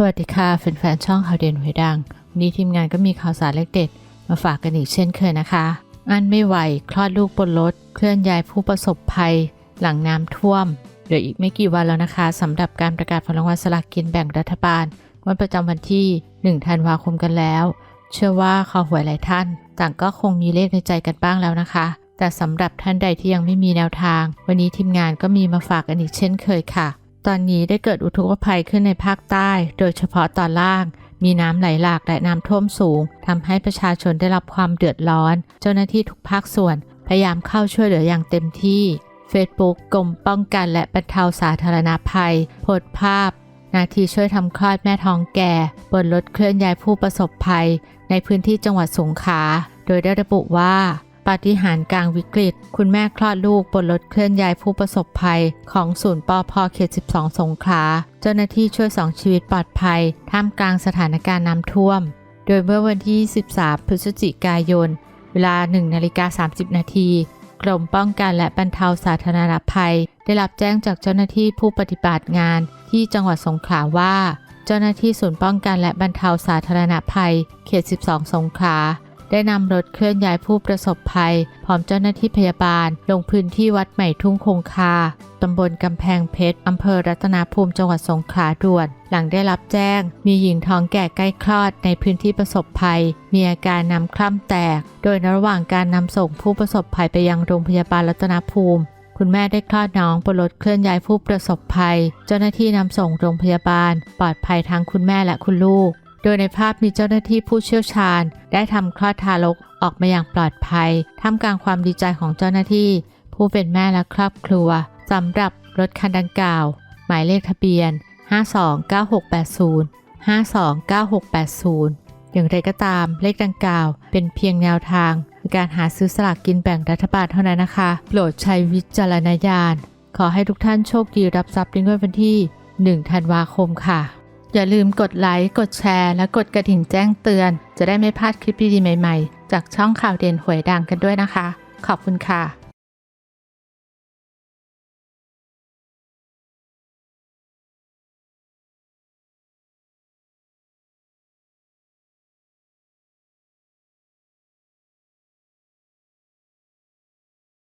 สวัสดีค่ะแฟนๆช่องข่าวเด่นหวยดัง วันนี้ทีมงานก็มีข่าวสารเล็กเด็ด มาฝากกันอีกเช่นเคยนะคะ อันไม่ไหว คลอดลูกบนรถ เคลื่อนย้ายผู้ประสบภัย หลังน้ำท่วมเหลืออีกไม่กี่วันแล้วนะคะสำหรับการประกาศผลรางวัลสลากกินแบ่งรัฐบาลวันประจำวันที่ 1 ธันวาคมกันแล้ว เชื่อว่าคอหวยหลายท่าน ต่างก็คงมีเลขในใจกันบ้างแล้วนะคะ แต่สำหรับท่านใดที่ยังไม่มีแนวทาง วันนี้ทีมงานก็มีมาฝากกันอีกเช่นเคยค่ะ ตอนนี้ได้เกิดอุทกภัยขึ้นในภาคใต้ โดยเฉพาะตอนล่าง มีน้ำไหลหลากและน้ำท่วมสูงทำให้ประชาชนได้รับความเดือดร้อน เจ้าหน้าที่ทุกภาคส่วน พยายามเข้าช่วยเหลืออย่างเต็มที่ Facebook กรมป้องกันและบรรเทาสาธารณภัยโพสต์ภาพ นาทีช่วยทำคลอดแม่ท้องแก่ บนรถเคลื่อนย้ายผู้ประสบภัย ในพื้นที่จังหวัดสงขลาโดยได้ระบุว่า ปาฏิหาริย์กลางวิกฤต คุณแม่คลอดลูกบนรถเคลื่อนย้ายผู้ประสบภัย ของศูนย์ปอพอเขต 12 สงขลา เจ้าหน้าที่ช่วยสองชีวิตปลอดภัย ท่ามกลางสถานการณ์น้ำท่วม โดยเมื่อวันที่ 13 พฤศจิกายน เวลา 1 นาฬิกา 30 นาทีกรมป้องกันและบรรเทาสาธารณภัย ได้รับแจ้งจากเจ้าหน้าที่ผู้ปฏิบัติงาน ที่จังหวัดสงขลาว่า เจ้าหน้าที่ศูนย์ป้องกันและบรรเทาสาธารณภัย เขต 12 สงขลา ได้นำรถเคลื่อนย้ายผู้ประสบภัย พร้อมเจ้าหน้าที่พยาบาล ลงพื้นที่วัดใหม่ทุ่งคงคาตำบลกำแพงเพชรอำเภอรัตนาภูมิจังหวัดสงขลาด่วน หลังได้รับแจ้ง มีหญิงท้องแก่ใกล้คลอดในพื้นที่ประสบภัย มีอาการน้ำคล่ำแตก โดยระหว่างการนำส่งผู้ประสบภัยไปยังโรงพยาบาลรัตนาภูมิคุณแม่ได้คลอดน้องบนรถเคลื่อนย้ายผู้ประสบภัย เจ้าหน้าที่นำส่งโรงพยาบาล ปลอดภัยทั้งคุณแม่และคุณลูก ดยในภาพมีเจ้าหน้าที่ผู้เชี่ยวชาญ ได้ทำคลอดทารกออกมาอย่างปลอดภัย ท่ามกลางความดีใจของเจ้าหน้าที่ ผู้เป็นแม่และครอบครัวสำหรับรถคันดังกล่าว หมายเลขทะเบียน 529680 529680 อย่างไรก็ตามเลขดังกล่าว เป็นเพียงแนวทางในการหาซื้อสลากกินแบ่งรัฐบาลเท่านั้นนะคะ โปรดใช้วิจารณญาณ ขอให้ทุกท่านโชคดีรับทรัพย์ในงวดวันที่ 1 ธันวาคมค่ะ อย่าลืมกดไลค์ กดแชร์ และกดกระดิ่งแจ้งเตือน จะได้ไม่พลาดคลิปดีๆใหม่ ๆ จากช่องข่าวเด่นหวยดังกันด้วยนะคะ ขอบคุณค่ะ